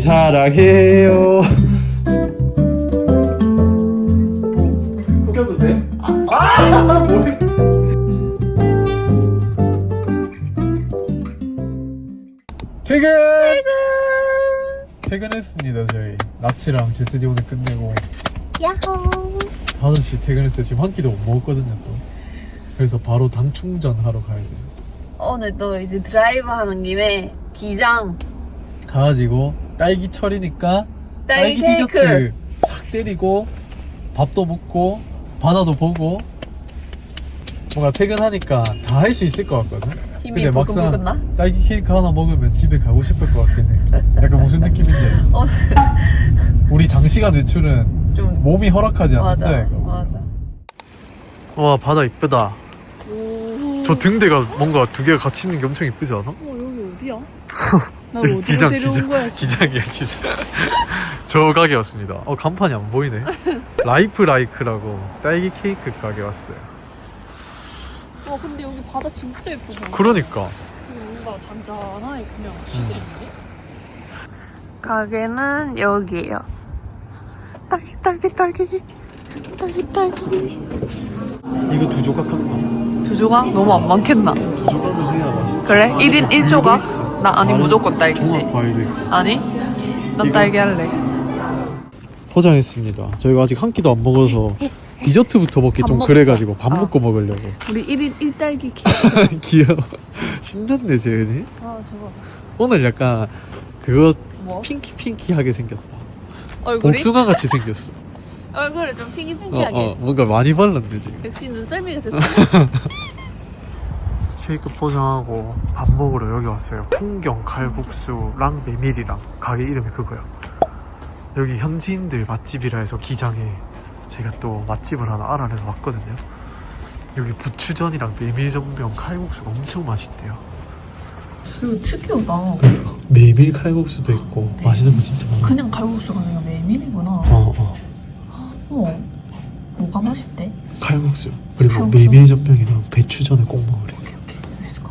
사랑해요. 돼? 아! 뭐해? 퇴근! 퇴근했습니다 저희 나치랑 제트디 오늘 끝내고 야호 5시 퇴근했어요 지금 한 끼도 못 먹었거든요 또 그래서 바로 당 충전하러 가야 돼요 오늘 또 이제 드라이브 하는 김에 기장 가가지고 딸기 철이니까 딸기 디저트 케이크. 싹 때리고 밥도 먹고 바다도 보고 뭔가 퇴근하니까 다 할 수 있을 것 같거든 힘이 근데 막상 불끈불끈 나? 딸기 케이크 하나 먹으면 집에 가고 싶을 것 같긴 해 약간 무슨 느낌인지 알지? 오늘 우리 장시간 외출은 좀 몸이 허락하지 않는다 이거 맞아 와 바다 이쁘다 오. 저 등대가 뭔가 두 개가 같이 있는 게 엄청 이쁘지 않아? 어 여기 어디야? 나 어디로 기장, 데려온 기장. 거야? 기장이야 기장. 저 가게 왔습니다. 어 간판이 안 보이네. 라이프 라이크라고 딸기 케이크 가게 왔어요. 어 근데 여기 바다 진짜 예쁘다. 그러니까. 뭔가 잔잔하게 그냥 시들인데? 가게는 여기에요. 딸기 딸기 딸기. 딸기 딸기. 이거 두 조각 할까? 두 조각? 너무 안 많겠나? 두 조각은 해야 맛있어 그래? 1인 1조각? 나 아니 무조건 딸기지 아니? 난 이거? 딸기 할래 포장했습니다 저희가 아직 한 끼도 안 먹어서 디저트부터 먹기 밥 좀? 그래가지고 밥 아. 먹고 먹으려고 우리 1인 1딸기 케이크 귀여워 신났네 재은이 아 저거 오늘 약간 그거 뭐? 핑키 핑키하게 생겼다 얼굴이? 복숭아 같이 생겼어 얼굴을 좀 어, 핑키핑키하게 어, 했어. 뭔가 많이 발랐네 지금. 역시 눈썰미가 좋다. 쉐이크 포장하고 밥 먹으러 여기 왔어요. 풍경 칼국수랑 메밀이랑 가게 이름이 그거야 여기 현지인들 맛집이라 해서 기장에 제가 또 맛집을 하나 알아내서 왔거든요. 여기 부추전이랑 메밀전병 칼국수가 엄청 맛있대요. 이거 특이하다. 메밀 칼국수도 있고 맛있는 거 진짜 많아 그냥 칼국수가 아니라 메밀이구나. 어, 어. 어. 뭐가 맛있대? 칼국수. 그리고 칼국수? 메밀 전병이랑 배추전을 꼭 먹으래. 렛츠고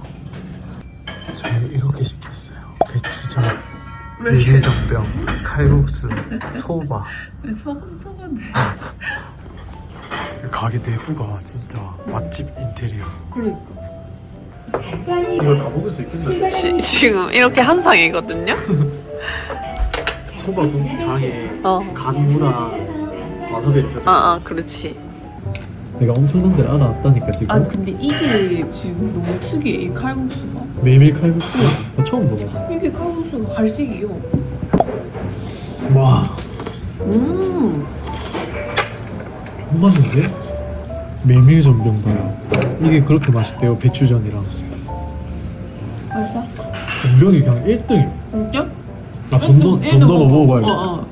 저희 이렇게 시켰어요. 배추전 메밀 전병 칼국수 소바. 왜 소금 소금? 가게 내부가 진짜 맛집 인테리어. 그러니까. 이거 다 먹을 수 있겠네 지금 이렇게 한 상이거든요? 소바 국장에 어. 간무랑 와사비를 쳤죠 아, 아 그렇지. 내가 엄청난 데를 알아왔다니까 지금. 아 근데 이게 지금 너무 특이해 이 칼국수가. 메밀 칼국수? 나 처음 먹어봐. 이게 칼국수가 갈색이요. 와. 음. 맛있는데? 메밀 전병 봐요 이게 그렇게 맛있대요 배추전이랑. 맛있어? 전병이 그냥 1등이야. 진짜? 아 전도, 전도가 먹어봐야겠다. 어, 어.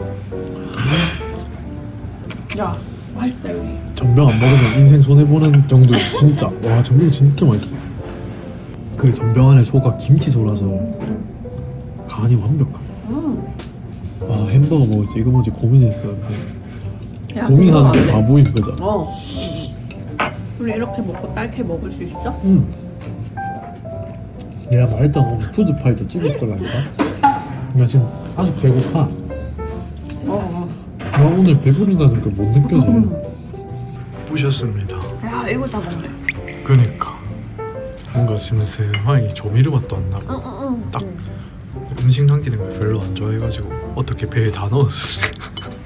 야 맛있다 여기. 전병 안 먹으면 인생 손해 보는 정도. 진짜. 와 전병 진짜 맛있어. 그 전병 안에 소가 김치 소라서 간이 완벽하다 음. 아 햄버거 먹을지 이거 먹을지 고민했었는데 야, 고민하는 그거 게 안 돼. 바보인 거잖아 어. 우리 이렇게 먹고 딸기 먹을 수 있어? 응 내가 말했던 푸드파이도 찍을 거라니까. 나 지금 아주 배고파 오늘 배부르다는 걸 못 느껴져 부셨습니다. 야 이거 다 먹네. 그니까. 뭔가 슴슴하니 조미료 맛도 안 나고. 응응응. 딱. 음식 남기는 걸 별로 안 좋아해가지고 어떻게 배에 다 넣었어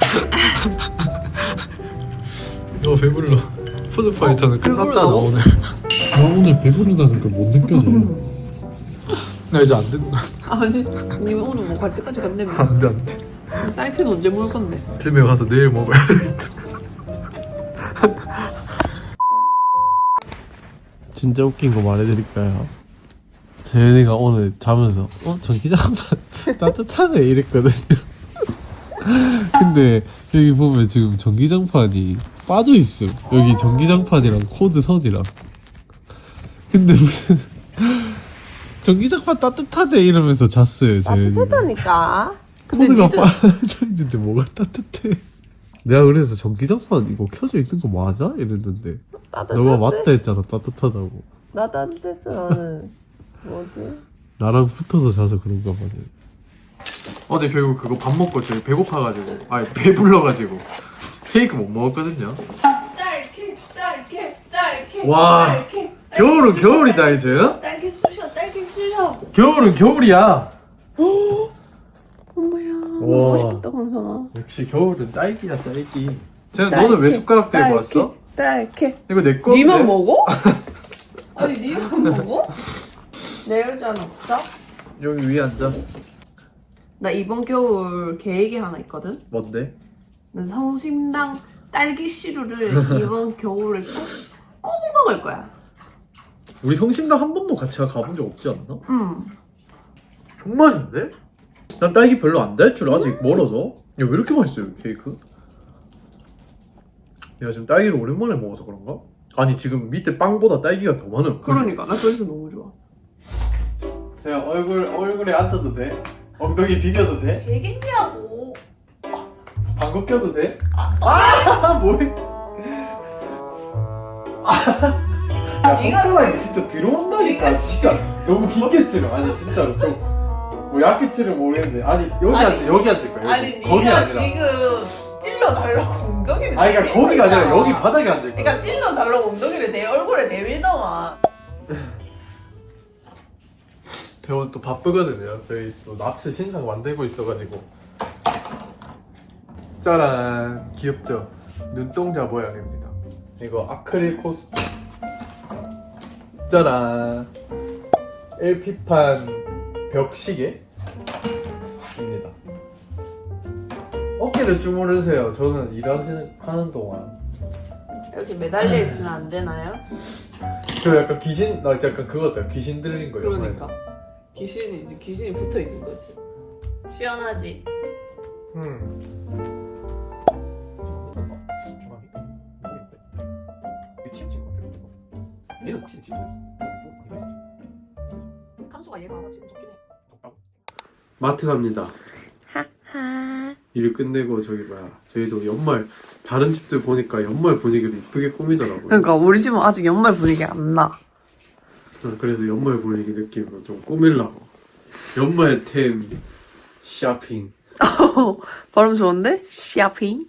어 배불러. 푸드파이터는 어, 끝났다 나 배불러다고? 오늘 나 오늘 배부르다는 걸 못 느껴져 나 이제 안 된다. 아니 니 오늘 뭐 갈 때까지 간다며. 안돼 안돼 딸기는 언제 먹을 건데? 집에 가서 내일 먹어야 돼 진짜 웃긴 거 말해드릴까요? 재현이가 오늘 자면서 어? 전기장판 따뜻하네? 이랬거든요. 근데 여기 보면 지금 전기장판이 빠져있음. 여기 전기장판이랑 코드 선이랑. 근데 무슨 전기장판 따뜻하네? 이러면서 잤어요 재현이가. 따뜻하다니까 코드가 빠져 있는데 뭐가 따뜻해? 내가 그래서 전기장판 이거 켜져 있는 거 맞아? 이랬는데. 너가 맞다 했잖아 따뜻하다고. 나 따뜻했어 나는. 뭐지? 나랑 붙어서 자서 그런가 보네. 어제 결국 그거 밥 먹고 저희 배고파가지고 아니 배불러가지고. 케이크 못 먹었거든요. 딸기 딸기 딸기 와. 딸기 겨울은 겨울이다 이제? 딸기 쑤셔 딸기 쑤셔. 겨울은 겨울이야 엄마야 와. 맛있겠다 강산아 역시 겨울은 딸기야 딸기 쟤는 너는 왜 숟가락 들고 왔어? 딸기 이거 내 건데 니만 먹어? 아니 니만 먹어? 내 여자는 없어? 여기 위에 앉아 나 이번 겨울 계획이 하나 있거든 뭔데? 나 성심당 딸기 시루를 이번 겨울에 꼭, 꼭 먹을 거야 우리 성심당 한 번도 같이 가본 적 없지 않나? 응 정말인데? 난 딸기 별로 안달줄 아직 멀어서 야 왜 이렇게 맛있어요 이 케이크? 내가 지금 딸기를 오랜만에 먹어서 그런가? 아니 지금 밑에 빵보다 딸기가 더 많아 그러니까 나 그래서 너무 좋아 제가 얼굴, 얼굴에 앉아도 돼? 엉덩이 비벼도 돼? 되겠냐고 방귀 껴도 돼? 아! 뭐해? 아! 야 네가 손가락이 진짜 들어온다니까 네가 진짜 너무 깊게 찌르 아니 진짜로 좀 뭐 찌르면 모르겠는데. 아니 여기 아니, 앉아 여기 앉을 거야 여기. 아니 거기 네가 아니라. 지금 찔러 달라고 엉덩이를 아니 그러니까 내밀고 거기가 아니라 있잖아. 여기 바닥에 앉을 거야. 그러니까 찔러 달라고 엉덩이를 내 얼굴에 내밀더만. 저 오늘 또 바쁘거든요. 저희 또 나츠 신상 만들고 있어가지고. 짜란 귀엽죠? 눈동자 모양입니다. 이거 아크릴 코스트 짜란. LP판 벽시계입니다. 어깨를 주무르세요. 저는 일하시는 하는 동안. 이렇게 매달려 있으면 안 되나요? 저 약간 귀신 나 약간 그거 같아요. 귀신 들린 거 그러니까. 귀신이 이제 귀신이 붙어 있는 거지. 시원하지? 음. 얘는 혹시 지금 칸수가 얘가 지금 좋긴 해 마트 갑니다. 일 끝내고 저기 뭐야 저희도 연말 다른 집들 보니까 연말 분위기를 이쁘게 꾸미더라고요. 그러니까 우리 집은 아직 연말 분위기 안나 어, 그래서 연말 분위기 느낌으로 좀 꾸밀라고 연말 템 쇼핑. 발음 좋은데? 쇼핑?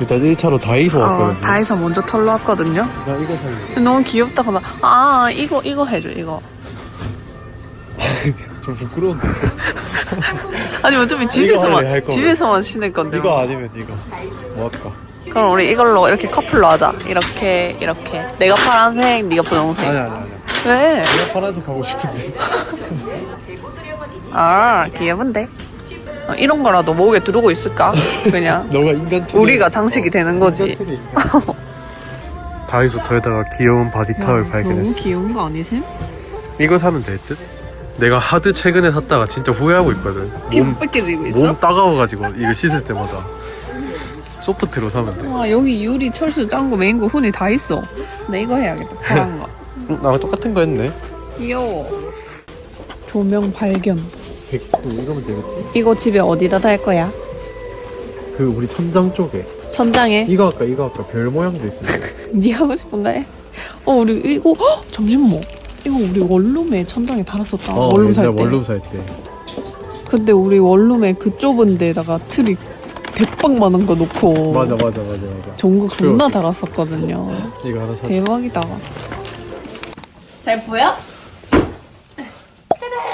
일단 1차로 다이소 어, 다해서 먼저 털러 왔거든요 나 이거 살래. 너무 귀엽다 그나 아 이거 이거 해줘 이거 좀 부끄러운데. 아니 어차피 할래, 할 집에서만 거면. 집에서만 신을 건데 뭐. 아니면 이거. 뭐 할까? 그럼 우리 이걸로 이렇게 커플로 하자 이렇게 이렇게 내가 파란색 네가 분홍색 아니 아니 아니. 왜? 내가 파란색 하고 싶은데. 아 귀여운데 어, 이런 거라도 목에 두르고 있을까 그냥 너가 인간 틀 우리가 장식이 되는 거지 다이소 터에다가 귀여운 바디 타월 발견했어. 귀여운 거 아니셈? 이거 사면 될 듯? 내가 하드 최근에 샀다가 진짜 후회하고 있거든. 피부 몸, 뺏겨지고 있어? 몸 따가워가지고 이거 씻을 때마다 소프트로 사면 돼. 와 여기 유리 철수 짱구 메인구 훈이 다 있어 나 이거 해야겠다 파란 거 응, 나랑 똑같은 거 했네. 귀여워 조명 발견 100, 이거면 되겠지? 이거 집에 어디다 달 거야? 그 우리 천장 쪽에. 천장에? 이거 아까 이거 아까 별 모양도 있어. 네 하고 싶은 거 해? 어 우리 이거 헉, 잠시만 이거 우리 원룸에 천장에 달았었다 원룸 살 때. 어, 원룸 살 때. 근데 우리 원룸에 그 좁은 데다가 트리 대빵 많은 거 놓고 맞아 맞아 맞아 맞아. 전구 추워. 존나 달았었거든요. 이거 하나 사자. 대박이다. 잘 보여?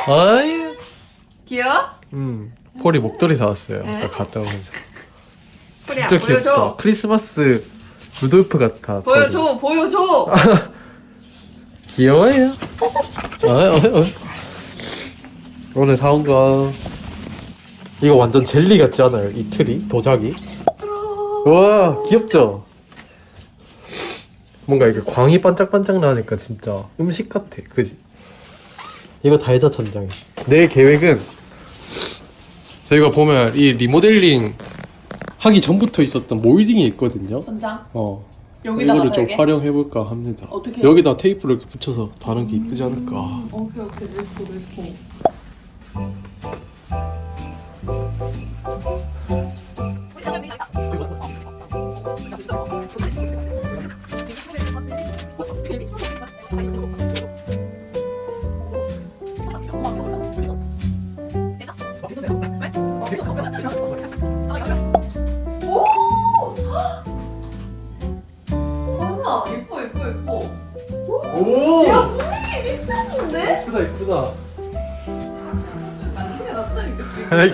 아이. 귀여워? 음. 폴이 목도리 사왔어요. 네? 아까 갔다 오면서. 진짜 귀엽다. 크리스마스 루돌프 같아. 보여줘 보여줘. 귀여워요. 어, 어, 어. 오늘 사온 거 이거 완전 젤리 같지 않아요? 이 틀이 도자기. 와 귀엽죠? 뭔가 이게 광이 반짝반짝 나니까 진짜 음식 같아, 그지? 이거 달자 천장에. 내 계획은 저희가 보면 이 리모델링 하기 전부터 있었던 몰딩이 있거든요. 천장 어. 여기다가 이거를 좀 달게? 활용해볼까 합니다. 어떻게? 여기다 테이프를 이렇게 붙여서 다른 게 이쁘지 않을까. 오케이 오케이 렛츠고 렛츠고.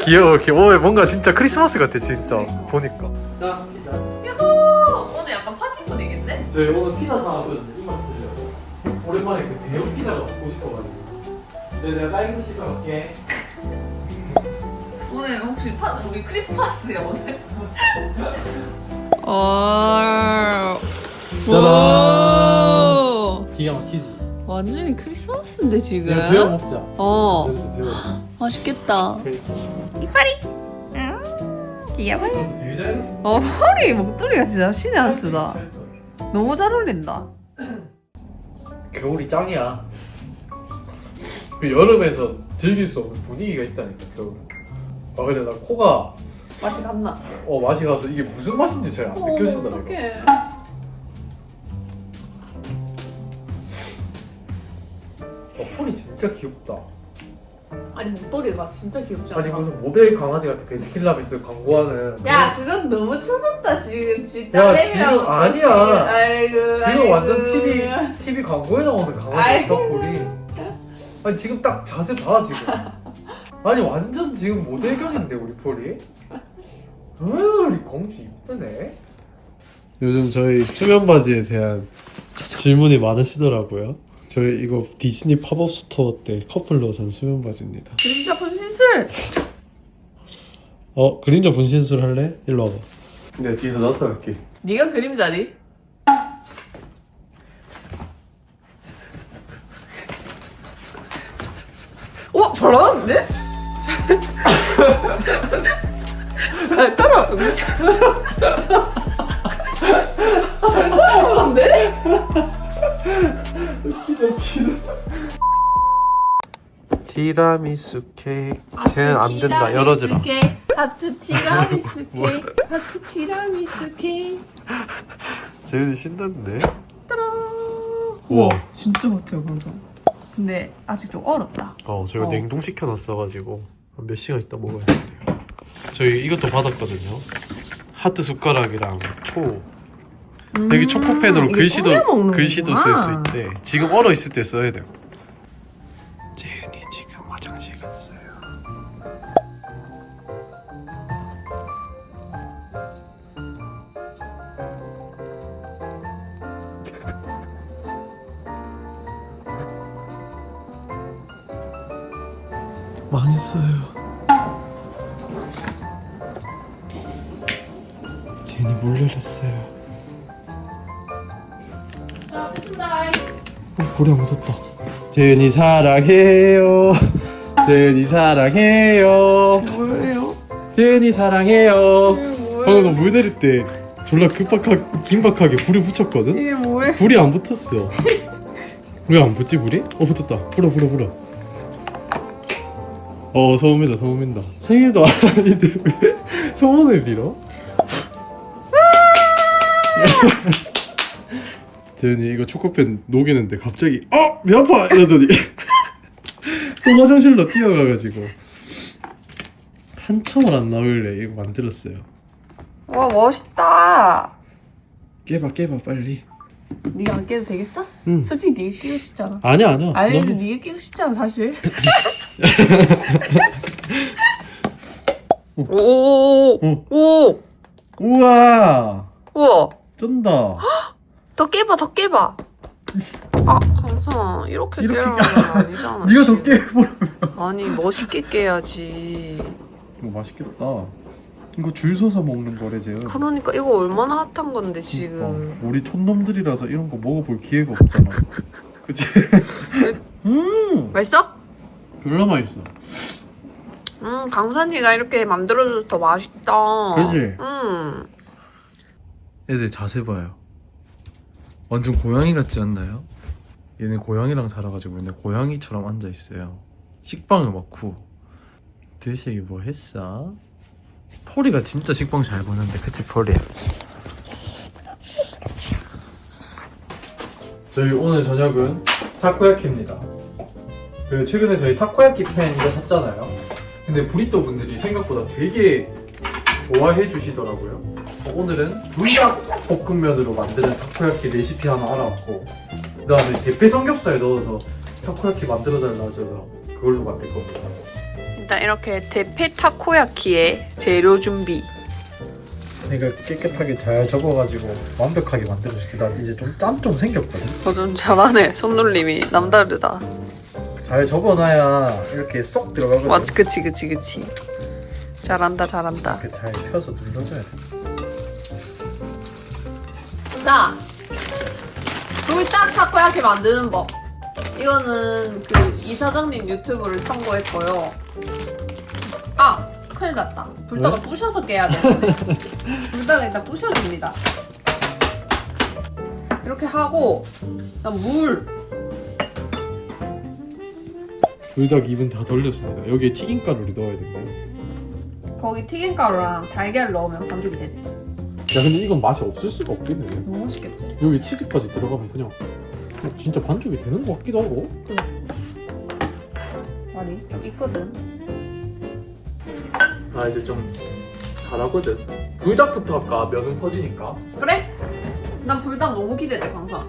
귀여워, 귀여워. 오, 뭔가 진짜 크리스마스 같아, 진짜. 보니까. 자, 피자. 야호! 오늘 약간 파티 분위기인데? 저희 오늘 피자 사왔거든요. 이만 드려요. 오랜만에 그 대형 피자가 먹고 싶어가지고. 네, 내가 딸기 씻어 갈게. 오늘 혹시 파 우리 크리스마스야 오늘? 어. 와. 기가 막히지? 완전히 크리스마스인데 지금. 데워 먹자. 어. 맛있겠다. 그러니까. 이파리. 응. 귀여워. 되게 잘했어. 어 허리 목도리가 진짜 신의 한 수다. 너무 잘 어울린다. 겨울이 짱이야. 그 여름에서 즐길 수 없는 분위기가 있다니까 겨울. 아 근데 나 코가 맛이 갔나? 어 맛이 가서 이게 무슨 맛인지 잘 안 느껴진다 내가. 어떡해. 어 폰이 진짜 귀엽다. 아니 목도리가 진짜 귀엽지 않아? 아니 무슨 모델 강아지 같은 베스킨라빈스 광고하는. 야 그건 너무 초졌다 지금 지 지금 또 아니야. 지금. 아이고 지금 아이고. 완전 TV TV 광고에 나오는 강아지 아이고. 폰이. 아니 지금 딱 자세 봐 지금. 아니 완전 지금 모델격인데 우리 폴이. 음, 우리 공주 이쁘네. 요즘 저희 수면 바지에 대한 질문이 많으시더라고요. 저희 이거 디즈니 팝업 스토어 때 커플로 산 수면 바지입니다. 그림자 분신술. 어 그림자 분신술 할래? 일로 와봐. 내가 뒤에서 나타날게. 네가 그림자니? 어 잘하는데? 잘 따라오는데? 잘 따라오는데? 티라미수 케이크. 쟤는 안 된다. 열어주라. 하트 티라미수 케이크 하트 티라미수 케이크 쟤는 신났네. 우와. 진짜 같아요 맞아 근데 아직 좀 얼었다 어, 저희가 어. 냉동시켜 놨어가지고 한몇 시간 있다 먹어야 돼요. 저희 이것도 받았거든요. 하트 숟가락이랑 초. 여기 초코펜으로 글씨도 글씨도 쓸수 있대. 지금 얼어 있을 때 써야 돼요. 재은이 사랑해요. 재은이 사랑해요. 뭐예요? 재은이 사랑해요. 뭐예요? 방금 너물 내릴 때 졸라 급박하게 긴박하게 불이 붙였거든. 이게 뭐예요? 불이 안 붙었어. 왜 안 붙지 불이? 어 붙었다. 불어 불어 불어. 어 소음이다 소음이다. 생일도 아닌데 왜 소원을 빌어? 재은이 이거 초코펜 녹이는데 갑자기 어! 배 아파! 이러더니. 또 화장실로 뛰어가가지고. 한참을 안 나올래. 이거 만들었어요. 와 멋있다! 깨봐 깨봐 빨리. 네가 안 깨도 되겠어? 응. 솔직히 네가 깨고 싶잖아. 아니야 아니야. 아니 너무- 네가 깨고 싶잖아 사실. 오오오 어. 오. 우와! 우와. 쩐다 더 깨봐 더 깨봐. 아 강성아 이렇게, 이렇게 깨라는 건 아니잖아 네가 더 지금. 깨보라 아니 멋있게 깨야지. 이거 맛있겠다. 이거 줄 서서 먹는 거래 재은. 그러니까 이거 얼마나 핫한 건데 지금 그러니까. 우리 촌놈들이라서 이런 거 먹어볼 기회가 없잖아. 그치? 음! 맛있어? 졸라 맛있어. 음 강산이가 이렇게 만들어줘서 더 맛있다. 그지? 음. 애들 자세 봐요 완전 고양이 같지 않나요? 얘네 고양이랑 자라가지고 맨날 고양이처럼 앉아있어요 식빵을 먹고 드시기 뭐 했어? 포리가 진짜 식빵 잘 보는데 그치 포리? 저희 오늘 저녁은 타코야키입니다 그 최근에 저희 타코야키 팬 이거 샀잖아요 근데 브리또 분들이 생각보다 되게 좋아해 주시더라고요 어, 오늘은 불닭 볶음면으로 만드는 타코야키 레시피 하나 알아봤고 그 다음에 대패 삼겹살 넣어서 타코야키 만들어 달라 하셔서 그걸로 만들 겁니다. 일단 이렇게 대패 타코야키의 재료 준비. 이거 깨끗하게 잘 접어가지고 완벽하게 만들어줄게. 나 이제 좀 땀 좀 생겼거든. 어, 좀 잘하네. 손놀림이 남다르다. 잘 접어놔야 이렇게 쏙 들어가거든. 맞, 그치, 그치, 그치. 잘한다, 잘한다. 이렇게 잘 펴서 눌러줘야 돼. 자, 불닭 타코야키 만드는 법. 이거는 그 이사장님 유튜브를 참고했고요. 아, 큰일 났다. 불닭을 부셔서 깨야 되는데. 불닭을 일단 부셔줍니다. 이렇게 하고, 그다음 물. 불닭 입은 다 돌렸습니다. 여기에 튀김가루를 넣어야 된다. 거기 튀김가루랑 달걀 넣으면 반죽이 되네. 야 근데 이건 맛이 없을 수가 없겠네. 너무 맛있겠지? 여기 치즈까지 들어가면 그냥 그냥 진짜 반죽이 되는 것 같기도 하고. 말이 좀 있거든. 나 이제 좀 잘하거든. 불닭부터 할까? 면은 퍼지니까. 그래? 난 불닭 너무 기대돼, 강사.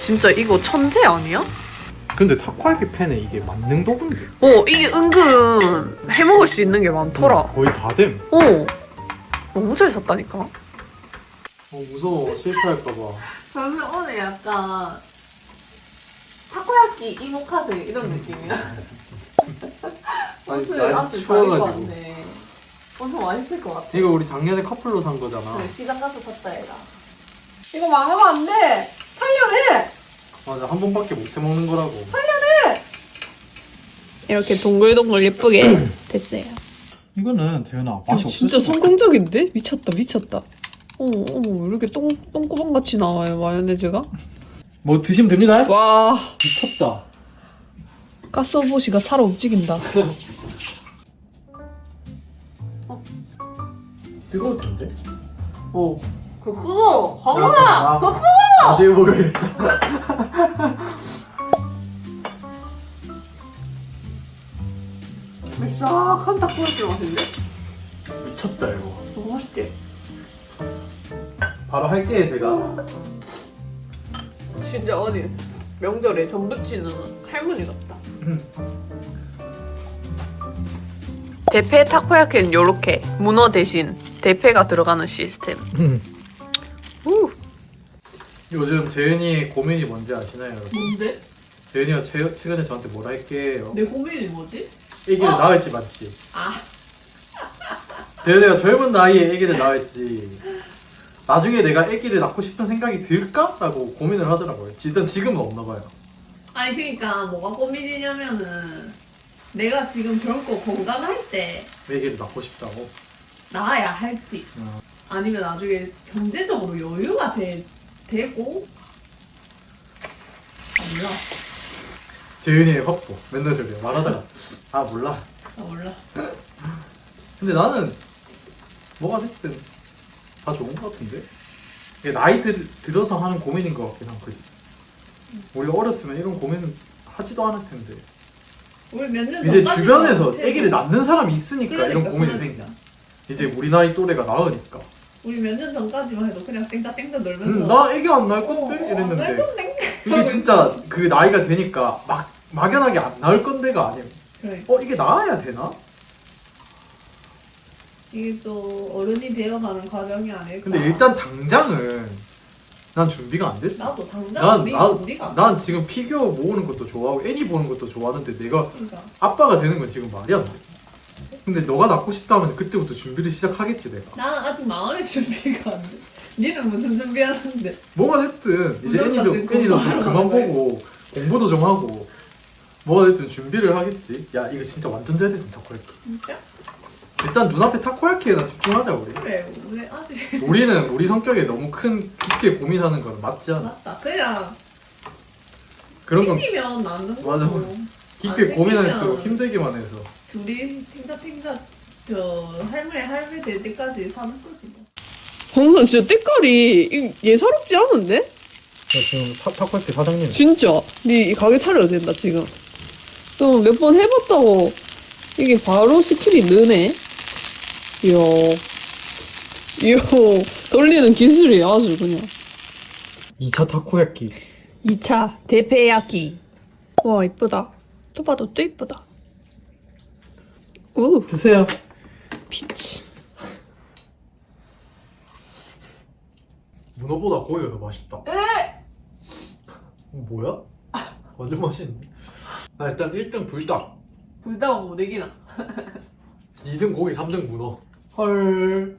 진짜 이거 천재 아니야? 근데 타코야키 팬에 이게 만능 도구인데. 어, 이게 은근 해먹을 수 있는 게 많더라. 거의 다 됨. 어. 너무 잘 샀다니까. 어 무서워 실패할까봐. 저는 오늘 약간 타코야끼 이모카세 이런 느낌이야. 옷을 아주 잘 입고 추워가지고. 왔네. 엄청 맛있을 것 같아. 이거 우리 작년에 커플로 산 거잖아. 그래, 시장 가서 샀다 얘가. 이거 망하면 안 돼. 살려내. 맞아 한 번밖에 못 해 먹는 거라고. 이렇게 동글동글 예쁘게 됐어요. 이거는 재현아 야, 아, 진짜 성공적인데? 미쳤다 미쳤다. 어머 어머 왜 이렇게 똥 똥구멍 같이 나와요 마요네즈가? 뭐 드시면 됩니다. 와 미쳤다. 가스오보시가 살아 움직인다. 뜨거울 텐데. 어. 그거 끊어. 아, 그거 다시 해보겠다. 싹한 닭꼬치 맛인데? 미쳤다 이거. 너무 맛있지? 바로 할게요 제가. 진짜 어디 명절에 전 부치는 할머니 같다. 대패 타코야키는 요렇게 문어 대신 대패가 들어가는 시스템. 우. 요즘 재현이의 고민이 뭔지 아시나요, 여러분? 뭔데? 재현이가 최, 최근에 저한테 뭐라 할게요. 내 고민이 뭐지? 애기를 어! 낳을지 맞지? 아 재현이가 젊은 나이에 애기를 낳을지 나중에 내가 애기를 낳고 싶은 생각이 들까? 라고 고민을 하더라고요. 일단 지금은 없나 봐요. 아니 그러니까 뭐가 고민이냐면은 내가 지금 젊고 건강할 때 애기를 낳고 싶다고. 나아야 할지 어. 아니면 나중에 경제적으로 여유가 되, 되고 아 몰라 재현이의 확보. 맨날 저래요. 말하다가 아 몰라. 아 몰라 근데 나는 뭐가 됐든 다 좋은 것 같은데? 이게 나이 들, 들어서 하는 고민인 것 같긴 한 그지? 우리 어렸으면 이런 고민은 하지도 않을 텐데 우리 몇년 이제 주변에서 아기를 낳는 사람이 있으니까 이런 고민이 그러니까. 생겨 이제 우리 나이 또래가 낳으니까 우리 몇 년 전까지만 해도 그냥 땡짜땡짜 놀면서 음, 나 아기 안 낳을 어, 건데? 어, 날 이랬는데. 건데? 이게 진짜 그 나이가 되니까 막 막연하게 안 낳을 건데가 아니에요 그래. 어 이게 나아야 되나? 이게 또 어른이 되어가는 과정이 아닐까. 근데 일단 당장은 난 준비가 안 됐어. 나도 당장 난, 우리 나, 우리가 난 지금 피규어 모으는 것도 좋아하고 애니 보는 것도 좋아하는데 내가 그러니까. 아빠가 되는 건 지금 말이 안 돼. 근데 너가 낳고 싶다면 그때부터 준비를 시작하겠지 내가. 나는 아직 마음의 준비가 안 돼. 니는 무슨 준비하는데? 뭐가 됐든 이제 애니도 지금 애니도 좀 공부하러 그만 가는 거야? 보고 공부도 좀 하고 뭐가 됐든 준비를 하겠지. 야 이거 진짜 완전 잘 됐으면 타코야키. 진짜? 일단 눈앞에 타코야키에나 집중하자 우리. 그래 우리 아직 우리는 우리 성격에 너무 큰 깊게 고민하는 건 맞지 않아. 맞다. 그냥 그런 건 생기면 거고. 맞아. 깊게 안 고민할수록 힘들기만 해서. 둘이 탱자탱자 저 할머니 할매 될 때까지 사는 거지 뭐. 홍선 진짜 때깔이 예사롭지 않은데? 저 지금 타, 타코야키 사장님. 진짜. 니 가게 차려야 된다 지금. 또몇번 해봤다고 이게 바로 스킬이 느네. 이야. 이거 돌리는 기술이 아주 그냥. 2차 타코야끼 2차 대패야끼. 와 이쁘다. 또 봐도 또 이쁘다. 오 드세요 미친. 문어보다 고기가 더 맛있다 뭐야? 완전 맛있는데 나 일단 1등 불닭 불닭은 못 이기나? 2등 고기 3등 문어 헐.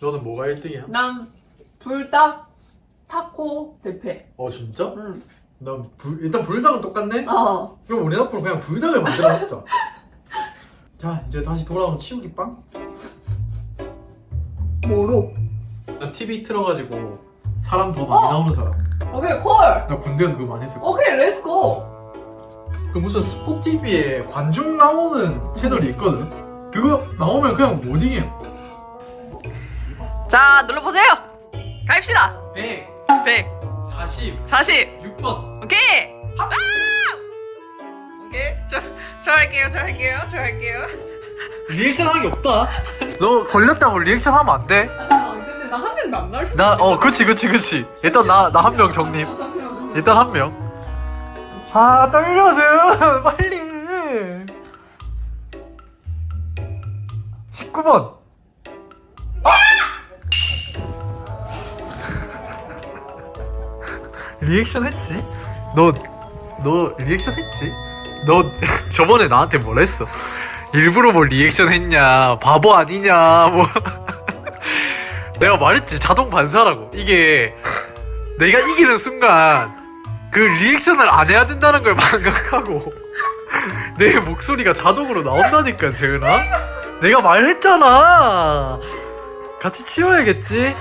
너는 뭐가 1등이야? 난 불닭 타코 대패. 어 진짜? 응. 난 불, 일단 불닭은 똑같네? 어. 그럼 우리 앞으로 그냥 불닭을 만들어 먹자 자 이제 다시 돌아온 치우기 빵 뭐로? 난 TV 틀어가지고 사람 더 많이 어! 나오는 사람 오케이 콜. 나 군대에서 그거 많이 했을 거야 오케이 렛츠고. 그 무슨 스포 TV에 관중 나오는 채널이 있거든. 그거 나오면 그냥 못 이겨. 자 눌러보세요. 가입시다. 100, 100, 40, 40. 6번. 오케이. 아! 오케이. 저, 저 할게요. 저 할게요. 저 할게요. 리액션 하는 게 없다. 너 걸렸다고 리액션 하면 안 돼? 아, 근데 나 한 명도 안 나올 수도 나, 어, 그치, 그치, 그치. 일단 나, 나 한 명 정립. 일단 한 명. 아, 떨려서 빨리. 19번. 리액션 했지? 너, 너 리액션 했지? 너 저번에 나한테 뭘 했어? 일부러 뭐 리액션 했냐, 바보 아니냐, 뭐. 내가 말했지, 자동 반사라고. 이게, 내가 이기는 순간, 그 리액션을 안 해야 된다는 걸 망각하고, 내 목소리가 자동으로 나온다니까, 재은아? 내가 말했잖아! 같이 치워야겠지?